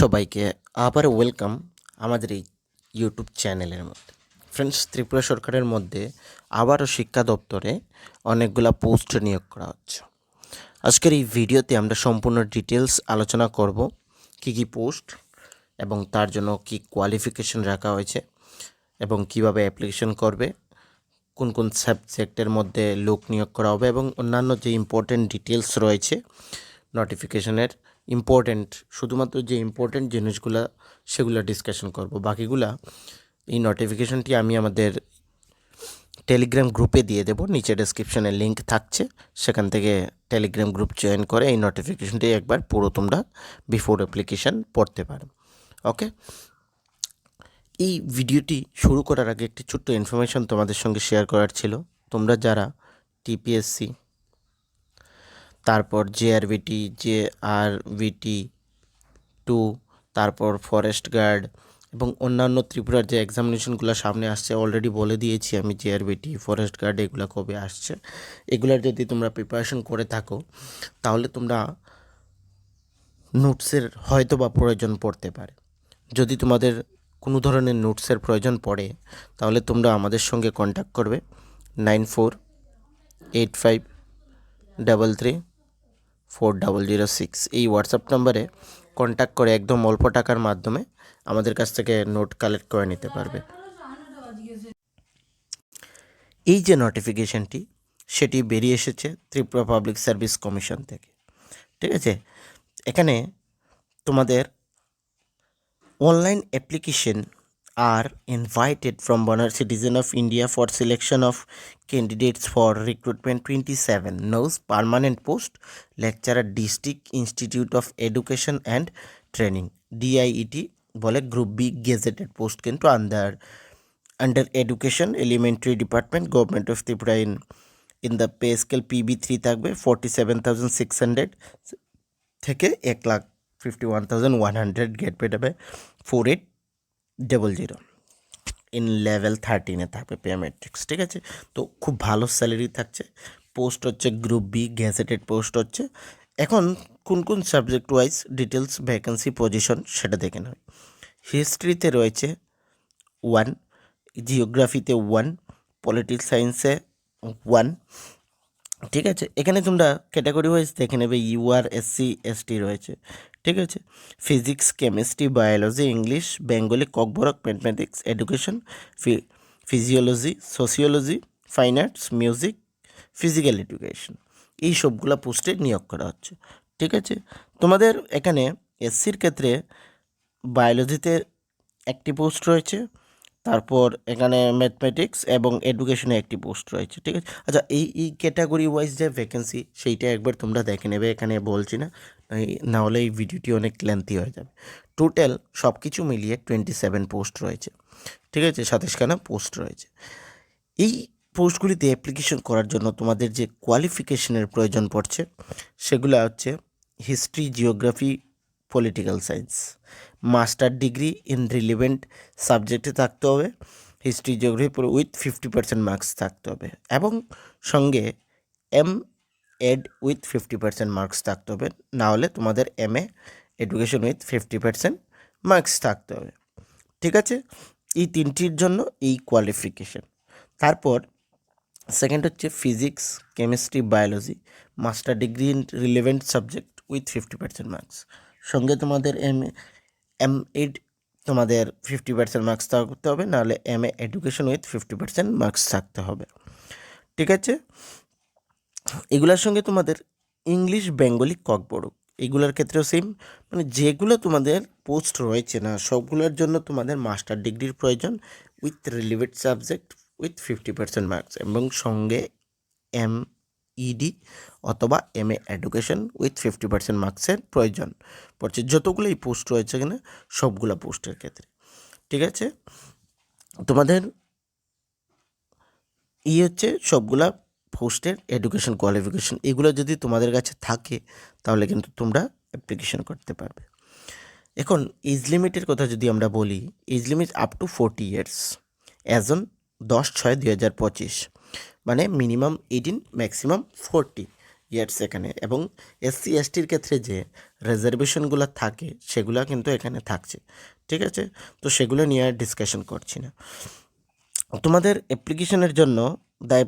সবাইকে আবার ওয়েলকাম আমাদের এই ইউটিউব চ্যানেলের মধ্যে। ফ্রেন্ডস ত্রিপুরা সরকারের মধ্যে আবারও শিক্ষা দপ্তরে অনেকগুলা পোস্ট নিয়োগ করা হচ্ছে। আজকের এই ভিডিওতে আমরা সম্পূর্ণ ডিটেলস আলোচনা করব, কি কি পোস্ট এবং তার জন্য কি কোয়ালিফিকেশন রাখা হয়েছে এবং কীভাবে অ্যাপ্লিকেশন করবে, কোন কোন সাবজেক্টের মধ্যে লোক নিয়োগ করা হবে এবং অন্যান্য যে ইম্পর্টেন্ট ডিটেলস রয়েছে নোটিফিকেশনের ইম্পর্টেন্ট শুধুমাত্র যে ইম্পর্টেন্ট জিনিসগুলো, সেগুলো ডিসকাশন করব। বাকিগুলা, এই নোটিফিকেশনটি আমি আমাদের টেলিগ্রাম গ্রুপে দিয়ে দেবো। নিচে ডেসক্রিপশনে লিংক থাকছে। সেখান থেকে টেলিগ্রাম গ্রুপ জয়েন করে এই নোটিফিকেশনটি একবার পুরো তোমরা বিফোর অ্যাপ্লিকেশন পড়তে পারো। ওকে এই ভিডিওটি শুরু করার আগে একটি ছোট্ট ইনফরমেশন তোমাদের সঙ্গে শেয়ার করার ছিল। তোমরা যারা টিপিএসসি তারপর JRBT J R B T তারপর ফরেস্ট গার্ড এবং অন্যান্য ত্রিপুরার যে এক্সামিনেশনগুলো সামনে আসছে অলরেডি বলে দিয়েছি আমি জেআরভিটি ফরেস্ট গার্ড এগুলো কবে আসছে। এগুলার যদি তোমরা প্রিপারেশন করে থাকো, তাহলে তোমরা নোটসের হয়তো বা প্রয়োজন পড়তে পারে। যদি তোমাদের কোনো ধরনের নোটসের প্রয়োজন পড়ে, তাহলে তোমরা আমাদের সঙ্গে কন্ট্যাক্ট করবে। Nine four eight five double three four double zero six এই হোয়াটসঅ্যাপ নাম্বারে কন্ট্যাক্ট করে একদম অল্প টাকার মাধ্যমে আমাদের কাছ থেকে নোট কালেক্ট করে নিতে পারবে। এই যে নোটিফিকেশনটি সেটি বেরিয়ে এসেছে ত্রিপুরা পাবলিক সার্ভিস কমিশন থেকে। ঠিক আছে? এখানে তোমাদের online application are invited from Bonar citizen of India for selection of candidates for recruitment 27 knows permanent post lecturer district institute of education and training DIET বলে গ্রুপ বি গেজেটেড পোস্ট কিন্তু under under education elementary department government of Tripura in in the pay scale PB three থাকবে forty seven thousand six hundred থেকে এক lakh fifty one thousand one hundred get হবে four eight double zero in level থার্টিনে থাকবে পেমেট্রিক্স ঠিক আছে? তো খুব ভালো স্যালারি থাকছে। পোস্ট হচ্ছে গ্রুপ বি গ্যাজেটেড পোস্ট হচ্ছে। এখন কোন কোন subject wise details vacancy position সেটা দেখে নেবে। হিস্ট্রিতে রয়েছে ওয়ান জিওগ্রাফিতে ওয়ান পলিটিক্স সায়েন্সে ওয়ান ঠিক আছে? এখানে তোমরা ক্যাটাগরি ওয়াইজ দেখে নেবে ইউআর এসসি এসটি রয়েছে। ঠিক আছে? Physics chemistry biology English Bengali Kokborok mathematics education physiology sociology fine arts music physical education এই সবগুলো পোস্টে নিয়োগ করা হচ্ছে। ঠিক আছে? তোমাদের এখানে এসসির ক্ষেত্রে বায়োলজিতে একটি পোস্ট রয়েছে। তারপর এখানে ম্যাথমেটিক্স এবং এডুকেশনে একটি পোস্ট রয়েছে, ঠিক আছে? আচ্ছা এই এই ক্যাটাগরি ওয়াইজ যে ভ্যাকেন্সি সেইটা একবার তোমরা দেখে নেবে, এখানে বলছি না। এই- না হলে এই ভিডিওটি অনেক লেন্থি হয়ে যাবে। টোটাল সব কিছু মিলিয়ে টোয়েন্টি সেভেন পোস্ট রয়েছে, ঠিক আছে? সাতাশখানা পোস্ট রয়েছে। এই পোস্টগুলিতে অ্যাপ্লিকেশন করার জন্য তোমাদের যে কোয়ালিফিকেশনের প্রয়োজন পড়ছে, সেগুলো হচ্ছে history geography political science master degree in relevant সাবজেক্টে থাকতে হবে। History geography with fifty percent marks থাকতে হবে। এবং সঙ্গে M Ed with fifty percent marks থাকতে হবে। না হলে তোমাদের M A education with fifty percent marks থাকতে হবে। ঠিক আছে? এই তিনটির জন্য এই কোয়ালিফিকেশন তারপর সেকেন্ড হচ্ছে physics chemistry biology master degree in relevant subject with fifty percent marks সঙ্গে তোমাদের এম এম এড তোমাদের ফিফটি পার্সেন্ট মার্কস থাকতে হবে, নাহলে M A education with fifty percent marks থাকতে হবে। ঠিক আছে? এগুলোর সঙ্গে তোমাদের ইংলিশ বেঙ্গলি ককবড়ক এগুলোর ক্ষেত্রেও সেম মানে যেগুলো তোমাদের পোস্ট রয়েছে না, সবগুলোর জন্য তোমাদের মাস্টার ডিগ্রির প্রয়োজন with relevant subject with fifty percent marks এবং সঙ্গে এম ইডি অথবা M A education with fifty percent মার্কসের প্রয়োজন পড়ছে। যতগুলো এই পোস্ট রয়েছে এখানে, সবগুলো পোস্টের ক্ষেত্রে। ঠিক আছে? তোমাদের ই হচ্ছে সবগুলা পোস্টের এডুকেশন কোয়ালিফিকেশন এগুলো যদি তোমাদের কাছে থাকে, তাহলে কিন্তু তোমরা অ্যাপ্লিকেশন করতে পারবে। এখন এজ লিমিটের কথা যদি আমরা বলি age limit up to forty years as on দশ ছয় দুই হাজার পঁচিশ। মানে minimum eighteen maximum forty years এখানে। এবং এসসি এসটির ক্ষেত্রে যে রিজার্ভেশনগুলো থাকে, সেগুলো কিন্তু এখানে থাকছে। ঠিক আছে? তো সেগুলো নিয়ে আর ডিসকাশন করছি না। তোমাদের অ্যাপ্লিকেশনের জন্য the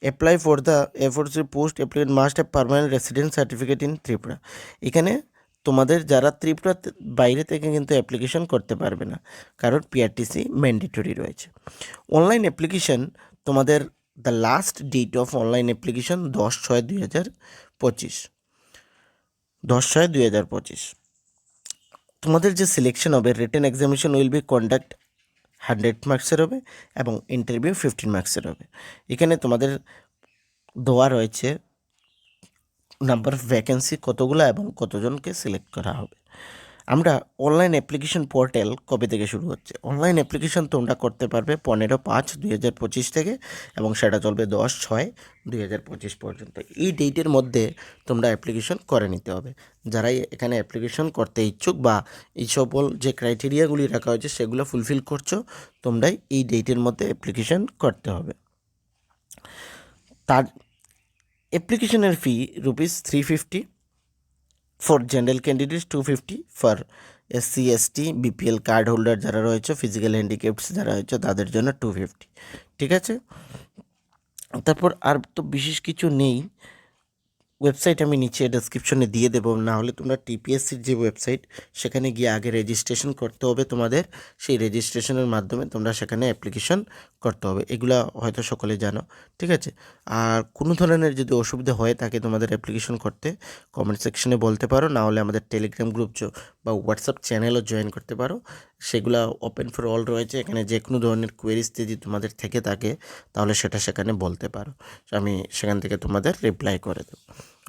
apply for the aforesaid post applicant must have permanent resident certificate in Tripura এখানে তোমাদের যারা ত্রিপুরা বাইরে থেকে কিন্তু অ্যাপ্লিকেশন করতে পারবে না। কারণ পিআরটিসি ম্যান্ডেটরি রয়েছে। অনলাইন অ্যাপ্লিকেশন তোমাদের the last date of online application দশ ছয় দুই হাজার পঁচিশ। দশ ছয় দুই হাজার পঁচিশ। তোমাদের যে সিলেকশন হবে written examination will be conduct hundred মার্কসের হবে এবং ইন্টারভিউ ফিফটিন মার্কসের হবে। এখানে তোমাদের দেওয়া রয়েছে নাম্বার ভ্যাকেন্সি কতগুলো এবং কতজনকে সিলেক্ট করা হবে। আমরা অনলাইন অ্যাপ্লিকেশন পোর্টাল কবে থেকে শুরু হচ্ছে? অনলাইন অ্যাপ্লিকেশন তোমরা করতে পারবে পনেরো পাঁচ দুই হাজার পঁচিশ থেকে এবং সেটা চলবে দশ ছয় দুই হাজার পঁচিশ পর্যন্ত। এই ডেটের মধ্যে তোমরা অ্যাপ্লিকেশন করে নিতে হবে। যারাই এখানে অ্যাপ্লিকেশন করতে ইচ্ছুক বা এই সকল যে ক্রাইটেরিয়াগুলি রাখা হয়েছে সেগুলো ফুলফিল করছ, তোমরাই এই ডেটের মধ্যে অ্যাপ্লিকেশন করতে হবে। তার অ্যাপ্লিকেশনের fee rupees three fifty for general candidates two fifty for SC ST BPL card holder যারা রয়েছে ফিজিক্যাল হ্যান্ডিক্যাপস যারা রয়েছে, তাদের জন্য টু ফিফটি ঠিক আছে? তারপর আর তো বিশেষ কিছু নেই। ওয়েবসাইট আমি নিচে ডেসক্রিপশনে দিয়ে দেবো। না হলে তোমরা টিপিএসসির যে ওয়েবসাইট সেখানে গিয়ে আগে রেজিস্ট্রেশন করতে হবে তোমাদের। সেই রেজিস্ট্রেশনের মাধ্যমে তোমরা সেখানে অ্যাপ্লিকেশন করতে হবে। এগুলো হয়তো সকলে জানো, ঠিক আছে? আর কোনো ধরনের যদি অসুবিধা হয় তাকে তোমাদের অ্যাপ্লিকেশন করতে কমেন্ট সেকশনে বলতে পারো। না হলে আমাদের টেলিগ্রাম গ্রুপ বা হোয়াটসঅ্যাপ চ্যানেলও জয়েন করতে পারো। সেগুলা ওপেন ফর অল রয়েছে। এখানে যে কোনো ধরনের কোয়েরিজ যদি তোমাদের থেকে থাকে, তাহলে সেটা সেখানে বলতে পারো। আমি সেখান থেকে তোমাদের রিপ্লাই করে দেবো।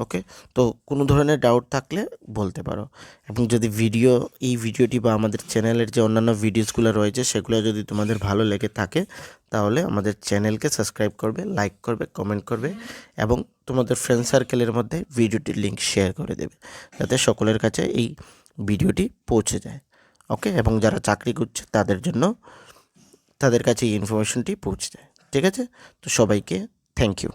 ওকে তো কোনো ধরনের ডাউট থাকলে বলতে পারো। এবং যদি ভিডিও এই ভিডিওটি বা আমাদের চ্যানেলের যে অন্যান্য ভিডিওসগুলো রয়েছে, সেগুলো যদি তোমাদের ভালো লেগে থাকে, তাহলে আমাদের চ্যানেলকে সাবস্ক্রাইব করবে লাইক করবে কমেন্ট করবে এবং তোমাদের ফ্রেন্ড সার্কেলের মধ্যে ভিডিওটির লিঙ্ক শেয়ার করে দেবে। যাতে সকলের কাছে এই ভিডিওটি পৌঁছে যায় ওকে এবং যারা চাকরি করছে তাদের জন্য তাদের কাছে এই ইনফরমেশনটি পৌঁছে যায়, ঠিক আছে? তো সবাইকে থ্যাংক ইউ